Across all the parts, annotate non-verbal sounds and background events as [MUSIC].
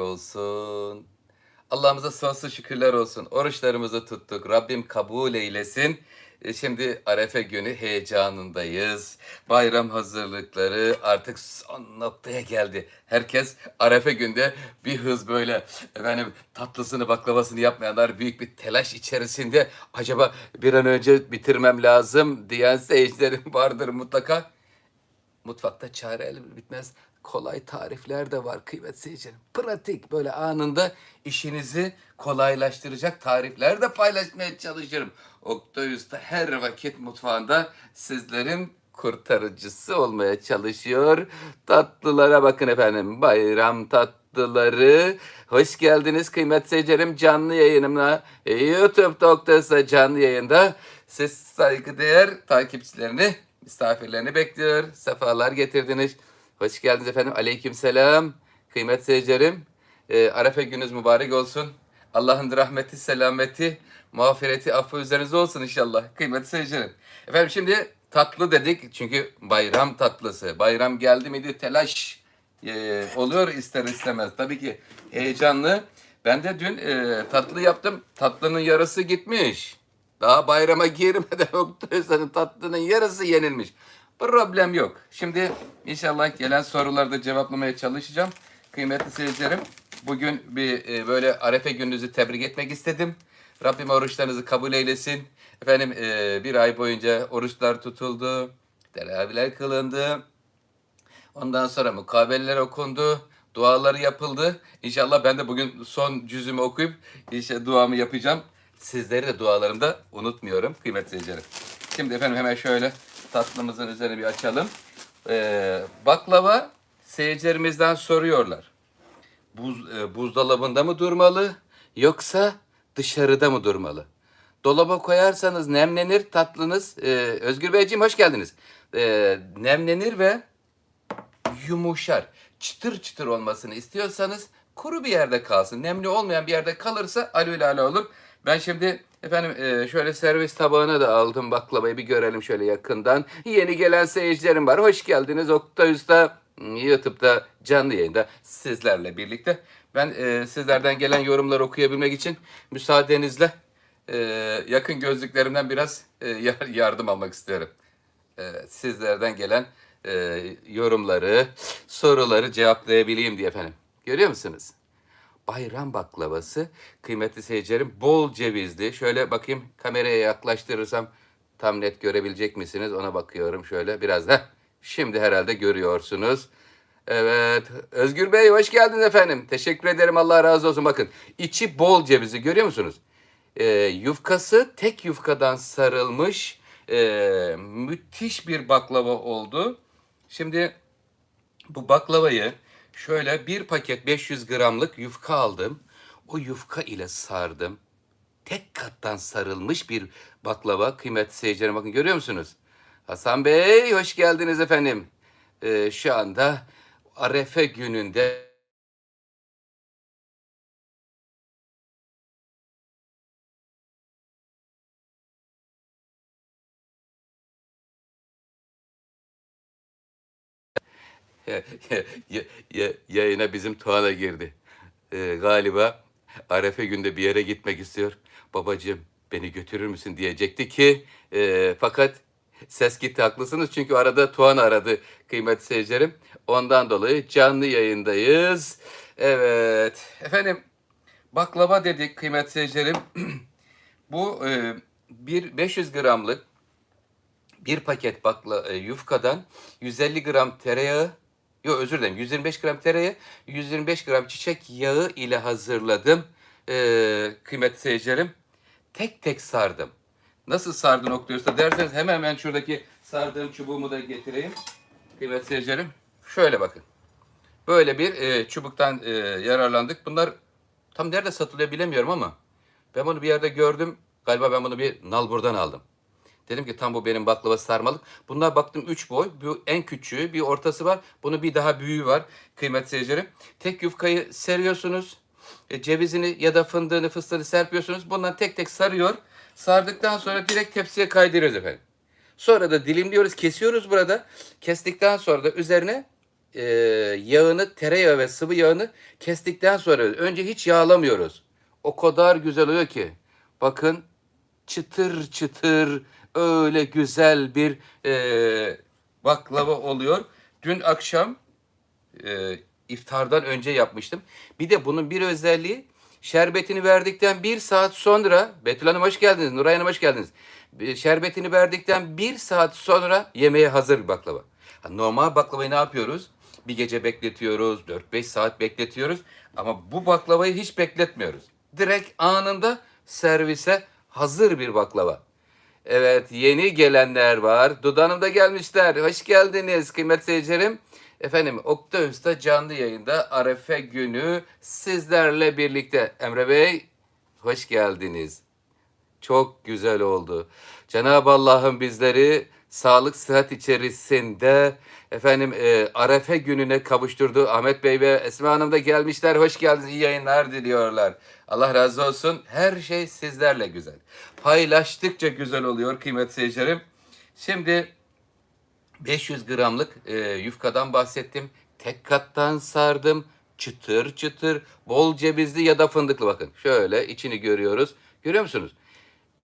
olsun. Allah'ımıza sonsuz şükürler olsun. Oruçlarımızı tuttuk. Rabbim kabul eylesin. E, Şimdi Arefe günü heyecanındayız. Bayram hazırlıkları artık son noktaya geldi. Herkes Arefe günde bir hız böyle efendim tatlısını baklavasını yapmayanlar büyük bir telaş içerisinde acaba bir an önce bitirmem lazım diyen seyircilerim [LAUGHS] vardır mutlaka. Mutfakta çare el bitmez. Kolay tarifler de var kıymet seyircilerim. Pratik böyle anında işinizi kolaylaştıracak tarifler de paylaşmaya çalışırım. Oktay Usta her vakit mutfağında sizlerin kurtarıcısı olmaya çalışıyor. Tatlılara bakın efendim. Bayram tatlıları. Hoş geldiniz kıymet seyircilerim. Canlı yayınımla YouTube'da Oktay Usta canlı yayında. Siz saygıdeğer takipçilerini misafirlerini bekliyor. Sefalar getirdiniz. Hoş geldiniz efendim. Aleyküm selam. Kıymet seyircilerim. E, Arefe gününüz mübarek olsun. Allah'ın rahmeti, selameti, mağfireti, affı üzerinize olsun inşallah. Kıymetli seyircilerim. Efendim şimdi tatlı dedik çünkü bayram tatlısı. Bayram geldi miydi telaş e, oluyor ister istemez. Tabii ki heyecanlı. Ben de dün e, tatlı yaptım. Tatlının yarısı gitmiş. Daha bayrama girmeden [LAUGHS] Oktay senin tatlının yarısı yenilmiş. Problem yok. Şimdi inşallah gelen soruları da cevaplamaya çalışacağım. Kıymetli seyircilerim, bugün bir e, böyle Arefe gününüzü tebrik etmek istedim. Rabbim oruçlarınızı kabul eylesin. Efendim e, bir ay boyunca oruçlar tutuldu, teravihler kılındı. Ondan sonra mukabeleler okundu, duaları yapıldı. İnşallah ben de bugün son cüzümü okuyup işte duamı yapacağım. Sizleri de dualarımda unutmuyorum kıymetli seyircilerim. Şimdi efendim hemen şöyle tatlımızın üzerine bir açalım. Ee, baklava seyircilerimizden soruyorlar. Buz, e, buzdolabında mı durmalı yoksa dışarıda mı durmalı? Dolaba koyarsanız nemlenir tatlınız. Ee, Özgür Beyciğim hoş geldiniz. Ee, nemlenir ve yumuşar. Çıtır çıtır olmasını istiyorsanız kuru bir yerde kalsın. Nemli olmayan bir yerde kalırsa alülale olur. Ben şimdi efendim e, şöyle servis tabağına da aldım baklavayı bir görelim şöyle yakından. Yeni gelen seyircilerim var. Hoş geldiniz Oktay Usta. hmm, YouTube'da canlı yayında sizlerle birlikte. Ben e, sizlerden gelen yorumları okuyabilmek için müsaadenizle e, yakın gözlüklerimden biraz e, [LAUGHS] yar- yardım almak istiyorum. Evet, sizlerden gelen e, yorumları, soruları cevaplayabileyim diye efendim. Görüyor musunuz? Bayram baklavası kıymetli seyircilerim bol cevizli. Şöyle bakayım kameraya yaklaştırırsam tam net görebilecek misiniz? Ona bakıyorum şöyle biraz da. Şimdi herhalde görüyorsunuz. Evet. Özgür Bey hoş geldiniz efendim. Teşekkür ederim. Allah razı olsun. Bakın içi bol cevizi görüyor musunuz? Ee, yufkası tek yufkadan sarılmış ee, müthiş bir baklava oldu. Şimdi bu baklavayı şöyle bir paket 500 gramlık yufka aldım. O yufka ile sardım. Tek kattan sarılmış bir baklava. Kıymetli seyircilerim bakın görüyor musunuz? Hasan Bey hoş geldiniz efendim. Ee, şu anda Arefe gününde yayına bizim Tuğan'a girdi. Ee, galiba Arefe günde bir yere gitmek istiyor. Babacığım beni götürür müsün diyecekti ki e, fakat ses gitti haklısınız çünkü arada Tuğan aradı kıymetli seyircilerim. Ondan dolayı canlı yayındayız. Evet efendim baklava dedik kıymetli seyircilerim. [CLEARS THROAT] Bu e, bir 500 gramlık bir paket bakla e, yufkadan 150 gram tereyağı, yok özür dilerim 125 gram tereyağı, 125 gram çiçek yağı ile hazırladım. E, kıymetli seyircilerim. Tek tek sardım. Nasıl sardın Oktay Usta derseniz hemen hemen şuradaki sardığım çubuğumu da getireyim. Kıymetli seyircilerim. Şöyle bakın. Böyle bir e, çubuktan e, yararlandık. Bunlar tam nerede satılıyor bilemiyorum ama ben bunu bir yerde gördüm. Galiba ben bunu bir nalburdan aldım. Dedim ki tam bu benim baklava sarmalık. Bunlar baktım 3 boy. Bu en küçüğü, bir ortası var. Bunun bir daha büyüğü var kıymetli seyircilerim. Tek yufkayı seriyorsunuz. E, cevizini ya da fındığını, fıstığını serpiyorsunuz. Bundan tek tek sarıyor. Sardıktan sonra direkt tepsiye kaydırıyoruz efendim. Sonra da dilimliyoruz, kesiyoruz burada. Kestikten sonra da üzerine e, yağını, tereyağı ve sıvı yağını kestikten sonra önce hiç yağlamıyoruz. O kadar güzel oluyor ki. Bakın çıtır çıtır öyle güzel bir e, baklava oluyor. Dün akşam e, iftardan önce yapmıştım. Bir de bunun bir özelliği şerbetini verdikten bir saat sonra Betül Hanım hoş geldiniz, Nuray Hanım hoş geldiniz. Şerbetini verdikten bir saat sonra yemeğe hazır bir baklava. Normal baklavayı ne yapıyoruz? Bir gece bekletiyoruz, 4-5 saat bekletiyoruz. Ama bu baklavayı hiç bekletmiyoruz. Direkt anında servise hazır bir baklava. Evet yeni gelenler var. Duda Hanım da gelmişler. Hoş geldiniz kıymetli seyircilerim. Efendim Oktaüs'te canlı yayında Arefe günü sizlerle birlikte. Emre Bey hoş geldiniz. Çok güzel oldu. Cenab-ı Allah'ın bizleri sağlık sıhhat içerisinde efendim e, Arefe gününe kavuşturdu. Ahmet Bey ve Esma Hanım da gelmişler. Hoş geldiniz. İyi yayınlar diliyorlar. Allah razı olsun. Her şey sizlerle güzel. Paylaştıkça güzel oluyor kıymetli seyircilerim. Şimdi 500 gramlık e, yufkadan bahsettim. Tek kattan sardım. Çıtır çıtır. Bol cevizli ya da fındıklı bakın. Şöyle içini görüyoruz. Görüyor musunuz?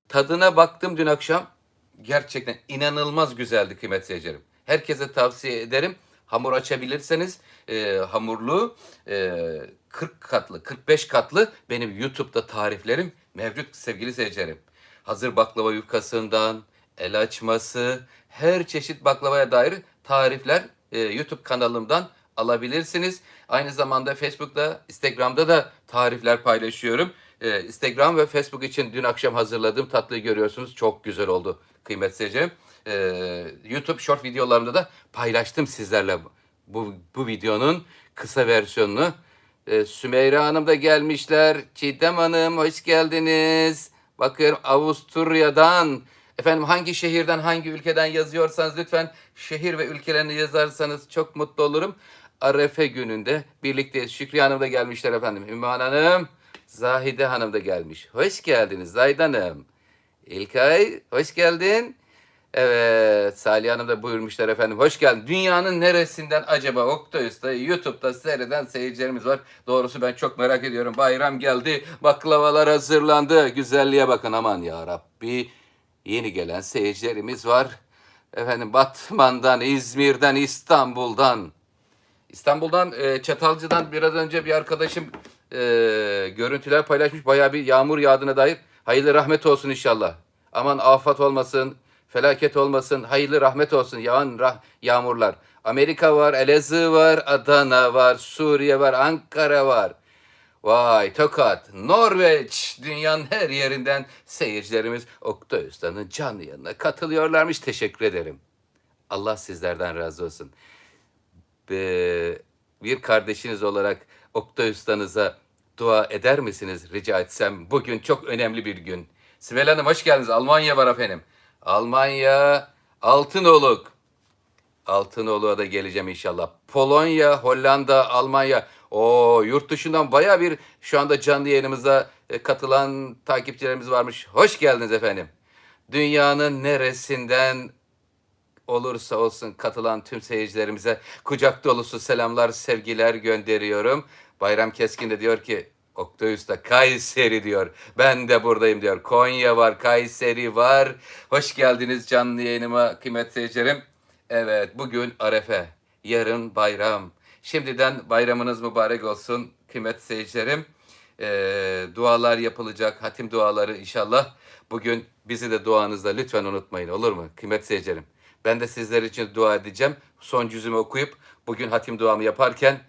Tadına baktım dün akşam. Gerçekten inanılmaz güzeldi kıymetli seyircilerim. Herkese tavsiye ederim. Hamur açabilirseniz e, hamurlu e, 40 katlı, 45 katlı benim YouTube'da tariflerim mevcut sevgili seyircilerim. Hazır baklava yufkasından, el açması, her çeşit baklavaya dair tarifler e, YouTube kanalımdan alabilirsiniz. Aynı zamanda Facebook'ta, Instagram'da da tarifler paylaşıyorum. E, Instagram ve Facebook için dün akşam hazırladığım tatlıyı görüyorsunuz. Çok güzel oldu kıymetli seyircilerim. E, YouTube short videolarımda da paylaştım sizlerle bu- bu, videonun kısa versiyonunu. E, Sümeyra Hanım da gelmişler. Çiğdem Hanım hoş geldiniz. Bakıyorum Avusturya'dan. Efendim hangi şehirden, hangi ülkeden yazıyorsanız lütfen şehir ve ülkelerini yazarsanız çok mutlu olurum. Arefe gününde birlikteyiz. Şükriye Hanım da gelmişler efendim. Ümmühan Hanım, Zahide Hanım da gelmiş. Hoş geldiniz Zahide Hanım. İlkay, hoş geldin. Evet, Salih Hanım da buyurmuşlar efendim. Hoş geldin. Dünyanın neresinden acaba Oktoyus'ta, YouTube'da seyreden seyircilerimiz var. Doğrusu ben çok merak ediyorum. Bayram geldi, baklavalar hazırlandı. Güzelliğe bakın aman ya Rabbi. Yeni gelen seyircilerimiz var. Efendim Batman'dan, İzmir'den, İstanbul'dan. İstanbul'dan e, Çatalcı'dan biraz önce bir arkadaşım e, görüntüler paylaşmış. Bayağı bir yağmur yağdığına dair. Hayırlı rahmet olsun inşallah. Aman afat olmasın, felaket olmasın. Hayırlı rahmet olsun yağan rah- yağmurlar. Amerika var, Elazığ var, Adana var, Suriye var, Ankara var. Vay Tokat, Norveç, dünyanın her yerinden seyircilerimiz Oktay Usta'nın canlı yanına katılıyorlarmış. Teşekkür ederim. Allah sizlerden razı olsun. Bir kardeşiniz olarak Oktay Usta'nıza dua eder misiniz rica etsem? Bugün çok önemli bir gün. Sibel Hanım hoş geldiniz. Almanya var efendim. Almanya, Altınoluk. Altınoluk'a da geleceğim inşallah. Polonya, Hollanda, Almanya. O yurt dışından baya bir şu anda canlı yayınımıza e, katılan takipçilerimiz varmış. Hoş geldiniz efendim. Dünyanın neresinden olursa olsun katılan tüm seyircilerimize kucak dolusu selamlar, sevgiler gönderiyorum. Bayram Keskin de diyor ki Oktay Usta Kayseri diyor. Ben de buradayım diyor. Konya var, Kayseri var. Hoş geldiniz canlı yayınıma kıymetli seyircilerim. Evet bugün Arefe, yarın bayram. Şimdiden bayramınız mübarek olsun kıymetli seyircilerim. Ee, dualar yapılacak, hatim duaları inşallah. Bugün bizi de duanızda lütfen unutmayın olur mu kıymetli seyircilerim? Ben de sizler için dua edeceğim. Son cüzümü okuyup bugün hatim duamı yaparken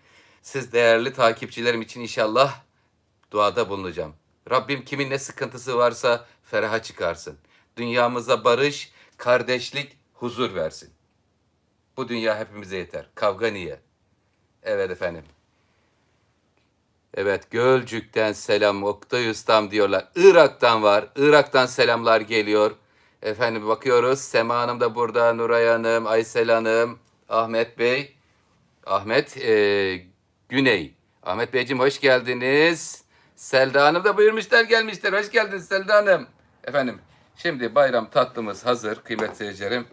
siz değerli takipçilerim için inşallah duada bulunacağım. Rabbim kimin ne sıkıntısı varsa feraha çıkarsın. Dünyamıza barış, kardeşlik, huzur versin. Bu dünya hepimize yeter. Kavga niye? Evet efendim. Evet Gölcük'ten selam Oktay Ustam diyorlar. Irak'tan var. Irak'tan selamlar geliyor. Efendim bakıyoruz. Sema Hanım da burada. Nuray Hanım, Aysel Hanım, Ahmet Bey. Ahmet e, Güney. Ahmet Beyciğim hoş geldiniz. Selda Hanım da buyurmuşlar gelmişler. Hoş geldiniz Selda Hanım. Efendim şimdi bayram tatlımız hazır kıymetli seyircilerim.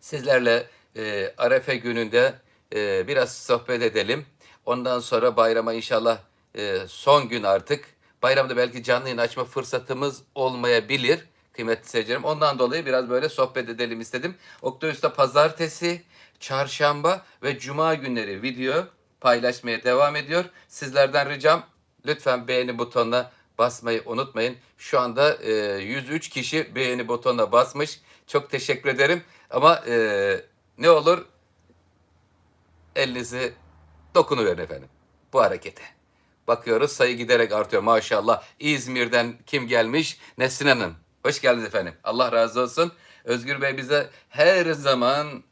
Sizlerle e, Arefe gününde e, biraz sohbet edelim. Ondan sonra bayrama inşallah e, son gün artık. Bayramda belki canlı yayın açma fırsatımız olmayabilir kıymetli seyircilerim. Ondan dolayı biraz böyle sohbet edelim istedim. Oktay Usta pazartesi, çarşamba ve cuma günleri video paylaşmaya devam ediyor. Sizlerden ricam lütfen beğeni butonuna basmayı unutmayın. Şu anda e, 103 kişi beğeni butonuna basmış. Çok teşekkür ederim. Ama e, ne olur elinizi dokunuverin efendim bu harekete. Bakıyoruz sayı giderek artıyor maşallah. İzmir'den kim gelmiş? Nesrin Hanım. Hoş geldiniz efendim. Allah razı olsun. Özgür Bey bize her zaman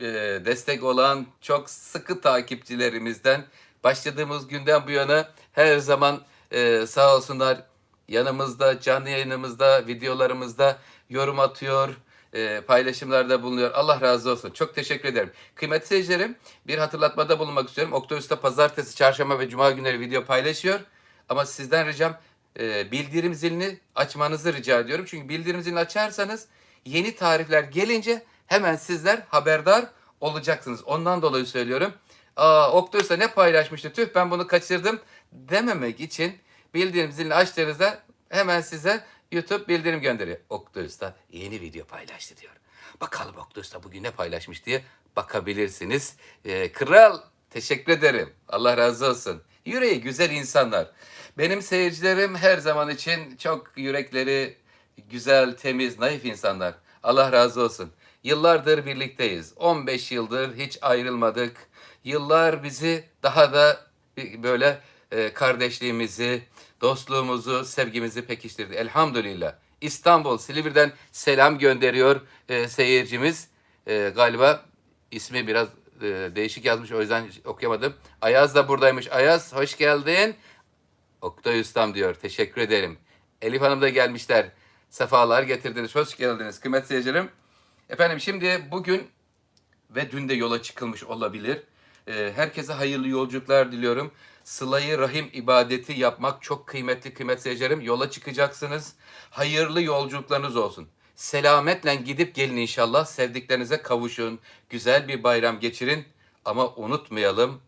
e, destek olan çok sıkı takipçilerimizden başladığımız günden bu yana her zaman e, sağ olsunlar yanımızda, canlı yayınımızda, videolarımızda yorum atıyor, e, paylaşımlarda bulunuyor. Allah razı olsun. Çok teşekkür ederim. Kıymetli seyircilerim bir hatırlatmada bulunmak istiyorum. Oktay Usta pazartesi, çarşamba ve cuma günleri video paylaşıyor. Ama sizden ricam e, bildirim zilini açmanızı rica ediyorum. Çünkü bildirim zilini açarsanız yeni tarifler gelince hemen sizler haberdar olacaksınız. Ondan dolayı söylüyorum. Aa Oktay Usta ne paylaşmıştı tüh ben bunu kaçırdım dememek için bildirim zilini açtığınızda hemen size YouTube bildirim gönderiyor. Oktay Usta yeni video paylaştı diyor. Bakalım Oktay Usta bugün ne paylaşmış diye bakabilirsiniz. Ee, kral teşekkür ederim. Allah razı olsun. Yüreği güzel insanlar. Benim seyircilerim her zaman için çok yürekleri güzel, temiz, naif insanlar. Allah razı olsun. Yıllardır birlikteyiz. 15 yıldır hiç ayrılmadık. Yıllar bizi daha da böyle e, kardeşliğimizi, dostluğumuzu, sevgimizi pekiştirdi. Elhamdülillah. İstanbul, Silivri'den selam gönderiyor e, seyircimiz. E, galiba ismi biraz değişik yazmış o yüzden okuyamadım. Ayaz da buradaymış. Ayaz hoş geldin. Oktay Ustam diyor. Teşekkür ederim. Elif Hanım da gelmişler. Sefalar getirdiniz. Hoş geldiniz kıymetli seyircilerim. Efendim şimdi bugün ve dün de yola çıkılmış olabilir. Ee, herkese hayırlı yolculuklar diliyorum. Sılayı rahim ibadeti yapmak çok kıymetli kıymetli seyircilerim. Yola çıkacaksınız. Hayırlı yolculuklarınız olsun. Selametle gidip gelin inşallah. Sevdiklerinize kavuşun. Güzel bir bayram geçirin. Ama unutmayalım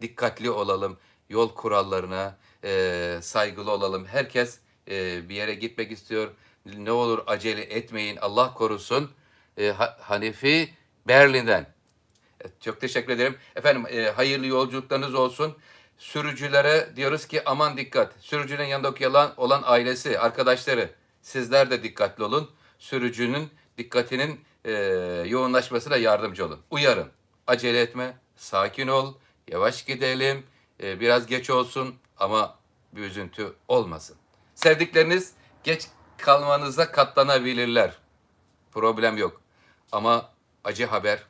dikkatli olalım. Yol kurallarına e, saygılı olalım. Herkes e, bir yere gitmek istiyor. Ne olur acele etmeyin. Allah korusun. E, Ha- Hanefi Berlin'den. E, Çok teşekkür ederim. Efendim e, hayırlı yolculuklarınız olsun. Sürücülere diyoruz ki aman dikkat. Sürücünün yanındaki olan, olan ailesi, arkadaşları sizler de dikkatli olun. Sürücünün dikkatinin e, yoğunlaşmasına yardımcı olun. Uyarın. Acele etme. Sakin ol. Yavaş gidelim. e, biraz geç olsun ama bir üzüntü olmasın. Sevdikleriniz geç kalmanıza katlanabilirler. Problem yok. Ama acı haber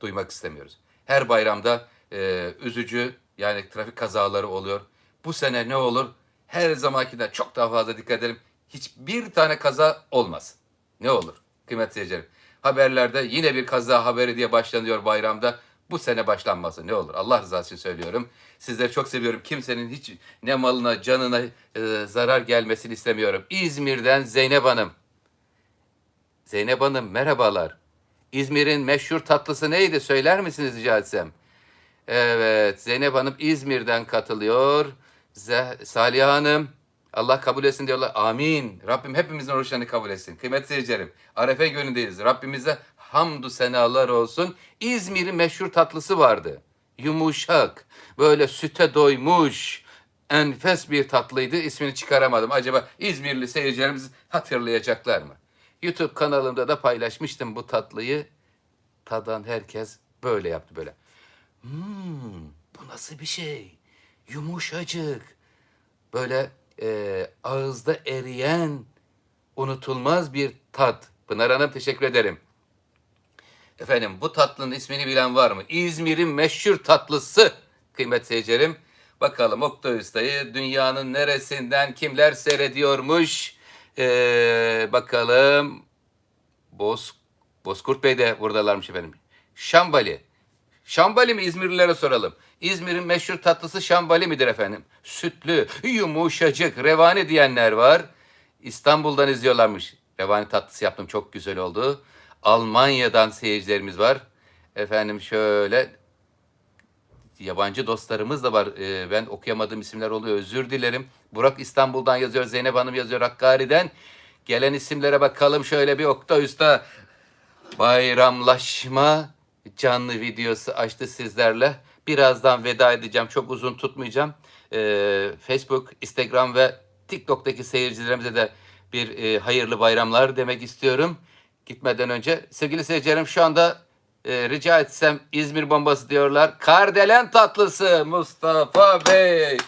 duymak istemiyoruz. Her bayramda e, üzücü yani trafik kazaları oluyor. Bu sene ne olur? Her zamankinden çok daha fazla dikkat edelim. Hiçbir tane kaza olmasın. Ne olur? Kıymetli seyircilerim. Haberlerde yine bir kaza haberi diye başlanıyor bayramda. Bu sene başlanması ne olur? Allah rızası için söylüyorum. Sizleri çok seviyorum. Kimsenin hiç ne malına, canına e, zarar gelmesini istemiyorum. İzmir'den Zeynep Hanım. Zeynep Hanım merhabalar. İzmir'in meşhur tatlısı neydi söyler misiniz rica etsem? Evet Zeynep Hanım İzmir'den katılıyor. Ze- Salih Hanım Allah kabul etsin diyorlar. Amin. Rabbim hepimizin oruçlarını kabul etsin. Kıymetli seyircilerim. Arefe günündeyiz. Rabbimize hamdü senalar olsun. İzmir'in meşhur tatlısı vardı. Yumuşak. Böyle süte doymuş. Enfes bir tatlıydı. İsmini çıkaramadım. Acaba İzmirli seyircilerimiz hatırlayacaklar mı? YouTube kanalımda da paylaşmıştım bu tatlıyı. Tadan herkes böyle yaptı böyle. Hmm, bu nasıl bir şey? Yumuşacık. Böyle e, ağızda eriyen unutulmaz bir tat. Pınar Hanım teşekkür ederim. Efendim bu tatlının ismini bilen var mı? İzmir'in meşhur tatlısı kıymet seyircilerim. Bakalım Oktay Usta'yı dünyanın neresinden kimler seyrediyormuş? Ee, bakalım. Boz, Bozkurt Bey de buradalarmış efendim. Şambali. Şambali mi İzmirlilere soralım. İzmir'in meşhur tatlısı şambali midir efendim? Sütlü, yumuşacık, revani diyenler var. İstanbul'dan izliyorlarmış. Revani tatlısı yaptım çok güzel oldu. Almanya'dan seyircilerimiz var. Efendim şöyle yabancı dostlarımız da var. Ee, ben okuyamadığım isimler oluyor. Özür dilerim. Burak İstanbul'dan yazıyor. Zeynep Hanım yazıyor Hakkari'den. Gelen isimlere bakalım şöyle bir Oktay Usta. Bayramlaşma canlı videosu açtı sizlerle. Birazdan veda edeceğim. Çok uzun tutmayacağım. Ee, Facebook, Instagram ve TikTok'taki seyircilerimize de bir e, hayırlı bayramlar demek istiyorum. Gitmeden önce sevgili seyircilerim şu anda e, rica etsem İzmir bombası diyorlar. Kardelen tatlısı Mustafa Bey.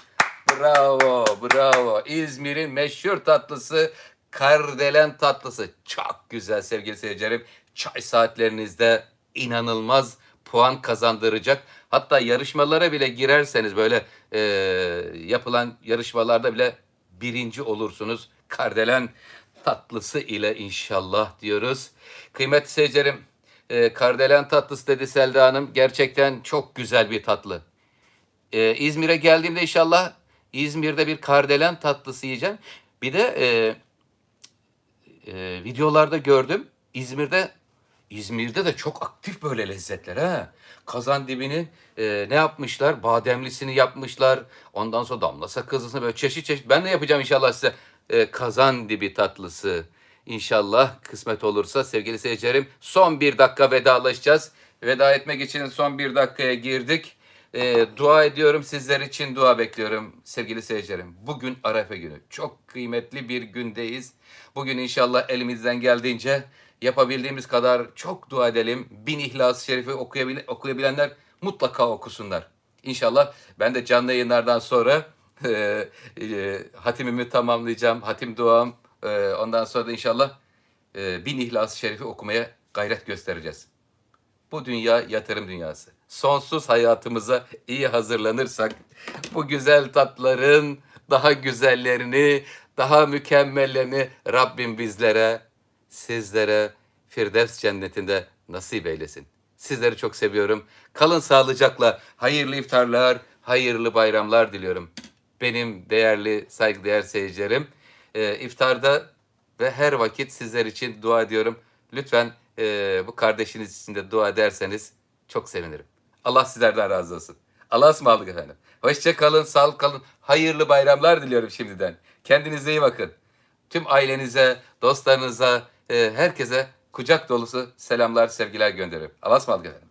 Bravo, bravo. İzmir'in meşhur tatlısı kardelen tatlısı. Çok güzel sevgili seyircilerim. Çay saatlerinizde inanılmaz puan kazandıracak. Hatta yarışmalara bile girerseniz böyle e, yapılan yarışmalarda bile birinci olursunuz. Kardelen tatlısı ile inşallah diyoruz. Kıymetli seyircilerim, e, kardelen tatlısı dedi Selda Hanım. Gerçekten çok güzel bir tatlı. Ee, İzmir'e geldiğimde inşallah İzmir'de bir kardelen tatlısı yiyeceğim. Bir de e, e, videolarda gördüm. İzmir'de İzmir'de de çok aktif böyle lezzetler ha. Kazan dibinin e, ne yapmışlar? Bademlisini yapmışlar. Ondan sonra damla sakızlısını böyle çeşit çeşit. Ben de yapacağım inşallah size e, kazan dibi tatlısı. İnşallah kısmet olursa sevgili seyircilerim son bir dakika vedalaşacağız. Veda etmek için son bir dakikaya girdik. E, dua ediyorum sizler için dua bekliyorum sevgili seyircilerim. Bugün Arefe günü. Çok kıymetli bir gündeyiz. Bugün inşallah elimizden geldiğince yapabildiğimiz kadar çok dua edelim. Bin İhlas-ı Şerif'i okuyabil- okuyabilenler mutlaka okusunlar. İnşallah ben de canlı yayınlardan sonra [LAUGHS] e, e, hatimimi tamamlayacağım. Hatim duam. E, ondan sonra da inşallah e, bin İhlas-ı Şerif'i okumaya gayret göstereceğiz. Bu dünya yatırım dünyası. Sonsuz hayatımıza iyi hazırlanırsak bu güzel tatların daha güzellerini, daha mükemmellerini Rabbim bizlere, sizlere Firdevs cennetinde nasip eylesin. Sizleri çok seviyorum. Kalın sağlıcakla. Hayırlı iftarlar, hayırlı bayramlar diliyorum. Benim değerli, saygıdeğer seyircilerim. Ee, iftarda ve her vakit sizler için dua ediyorum. Lütfen e, bu kardeşiniz için de dua ederseniz çok sevinirim. Allah sizlerden razı olsun. Allah'a ısmarladık efendim. Hoşça kalın, sağlık kalın. Hayırlı bayramlar diliyorum şimdiden. Kendinize iyi bakın. Tüm ailenize, dostlarınıza, e, herkese kucak dolusu selamlar, sevgiler gönderiyorum. Allah'a ısmarladık efendim.